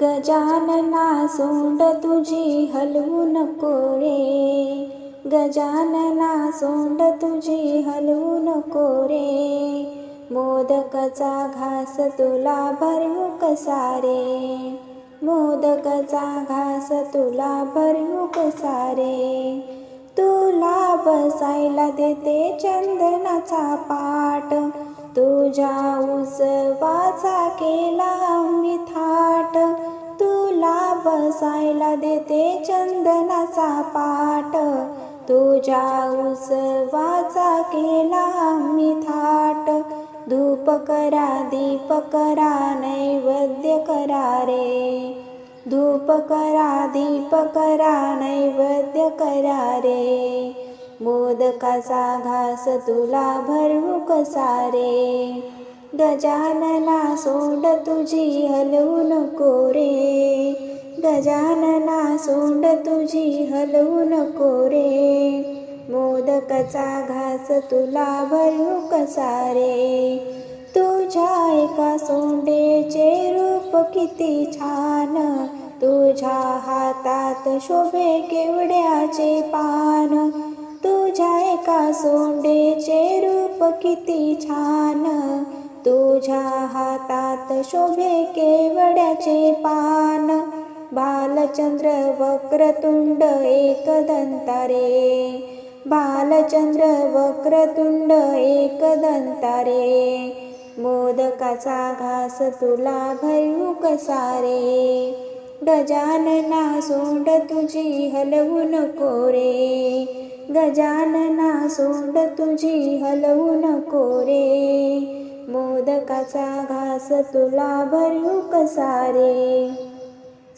गजानना सोंड तुझी हलवू नको रे गजानना सोंड तुझी हलवू नको रे मोदकचा घास तुला भरवू कसा रे मोदकचा घास तुला भरवू कसा रे तुला बसायला देते चंदनाचा पाट तुझ्या उसवाचा केला मी थाट. तुला बसायला देते चंदनाचा पाट. तुझ्या उसवाचा केला मी थाट. धूप करा दीप करा नैवेद्य करा रे. धूप करा दीप करा नैवेद्य करा रे. मोदकाचा घास तुला भरवू कसा रे गजानना सोंड तुझी हलवू नको रे. गजानना सोंड तुझी हलवू नको रे. मोदकाचा घास तुला भरवू कसा रे तुझ्या एका सोंडेचे रूप किती छान. तुझ्या हातात शोभे केवड्याचे पान. तुझ्या एका सोंडेचे रूप किती छान. तुझ्या हातात शोभे केवड्याचे पान. बालचंद्र वक्रतुंड एक दंतारे. बालचंद्र वक्रतुंड एक दंतारे. मोदकाचा घास तुला भरवू कसा रे गजानना सोंड तुझी हलवू नको रे गजानना सोंड तुझी हलवू नको रे मोदकाचा घास तुला भरू कसा रे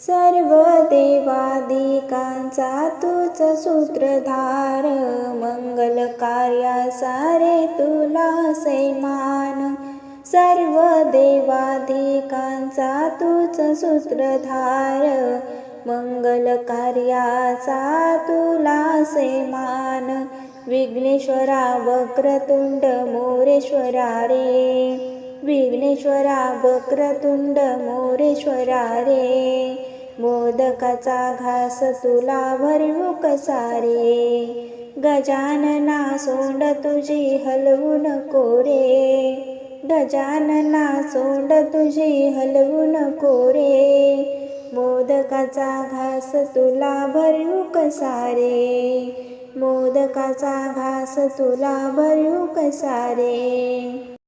सर्व देवादिकांचा तूच सूत्रधार. मंगल कार्या सारे तुला सैमा. सर्व देवाधिकांचा तूच सूत्रधार. मंगल कार्याचा तुला सैमान विघ्नेश्वरा वक्रतुंड मोरेश्वरा रे. विघ्नेश्वरा वक्रतुंड मोरेश्वरा रे. मोदकाचा घास तुला भरवू कसारे गजानना सोंड तुझी हलवू नको रे गजानना सोंड तुझी हलवू नको रे मोदकाचा घास तुला भरवू सारे. मोदकाचा घास तुला भरवू कसारे